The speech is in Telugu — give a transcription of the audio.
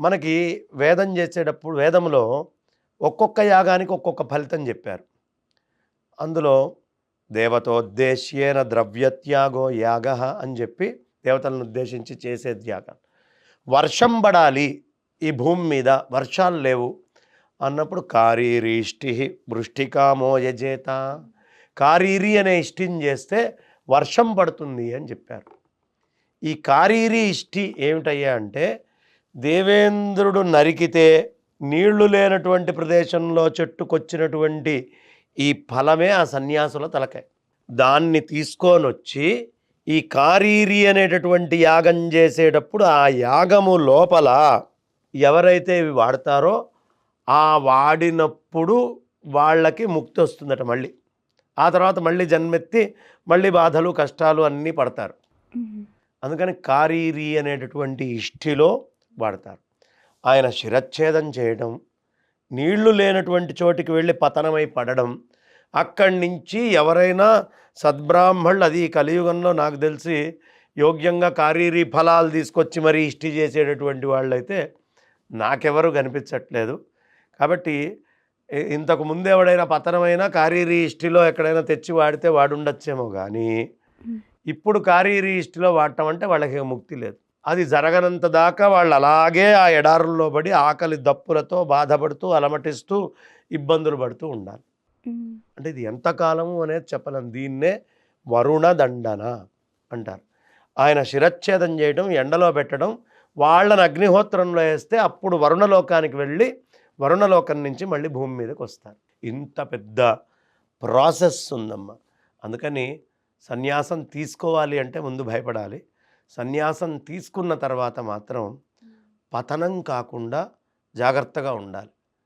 మనకి వేదం చేసేటప్పుడు వేదంలో ఒక్కొక్క యాగానికి ఒక్కొక్క ఫలితం చెప్పారు. అందులో దేవతోద్దేశ్యేన ద్రవ్యత్యాగో యాగ అని చెప్పి దేవతలను ఉద్దేశించి చేసే యాగం. వర్షం పడాలి ఈ భూమి మీద వర్షాలు లేవు అన్నప్పుడు కారీరీష్టి వృష్టికామో యజేత. కారీరి అనే ఇష్టిని చేస్తే వర్షం పడుతుంది అని చెప్పారు. ఈ కారీరి ఇష్టి ఏమిటయ్యా అంటే దేవేంద్రుడు నరికితే నీళ్ళు లేనటువంటి ప్రదేశంలో చెట్టుకొచ్చినటువంటి ఈ ఫలమే ఆ సన్యాసుల తలకాయ. దాన్ని తీసుకొని వచ్చి ఈ కారీరి అనేటటువంటి యాగం చేసేటప్పుడు ఆ యాగము లోపల ఎవరైతే ఇవి వాడతారో ఆ వాడినప్పుడు వాళ్ళకి ముక్తి వస్తుందట మళ్ళీ. ఆ తర్వాత మళ్ళీ జన్మెత్తి మళ్ళీ బాధలు కష్టాలు అన్నీ పడతారు. అందుకని కారీరి అనేటటువంటి ఇష్టిలో వాడతారు. ఆయన శిరచ్ఛేదం చేయడం నీళ్ళు లేనటువంటి చోటికి వెళ్ళి పతనమై పడడం అక్కడి నుంచి ఎవరైనా సద్బ్రాహ్మణులు అది ఈ కలియుగంలో నాకు తెలిసి యోగ్యంగా కారీరి ఫలాలు తీసుకొచ్చి మరీ ఇష్టి చేసేటటువంటి వాళ్ళైతే నాకెవరు కనిపించట్లేదు. కాబట్టి ఇంతకు ముందు ఎవడైనా పతనమైనా కారీరి ఇష్టిలో ఎక్కడైనా తెచ్చి వాడితే వాడుండొచ్చేమో కానీ ఇప్పుడు కారీరి ఇష్టిలో వాడటం అంటే వాళ్ళకి ముక్తి లేదు. అది జరగనంత దాకా వాళ్ళు అలాగే ఆ ఎడారుల్లో పడి ఆకలి దప్పులతో బాధపడుతూ అలమటిస్తూ ఇబ్బందులు పడుతూ ఉండాలి. అంటే ఇది ఎంతకాలము అనేది చెప్పలేం. దీన్నే వరుణ దండన అంటారు. ఆయన శిరచ్ఛేదం చేయడం ఎండలో పెట్టడం వాళ్ళని అగ్నిహోత్రంలో వేస్తే అప్పుడు వరుణలోకానికి వెళ్ళి వరుణలోకం నుంచి మళ్ళీ భూమి మీదకి వస్తారు. ఇంత పెద్ద ప్రాసెస్ ఉందమ్మా. అందుకని సన్యాసం తీసుకోవాలి అంటే ముందు భయపడాలి. సన్యాసం తీసుకున్న తర్వాత మాత్రం పతనం కాకుండా జాగ్రత్తగా ఉండాలి.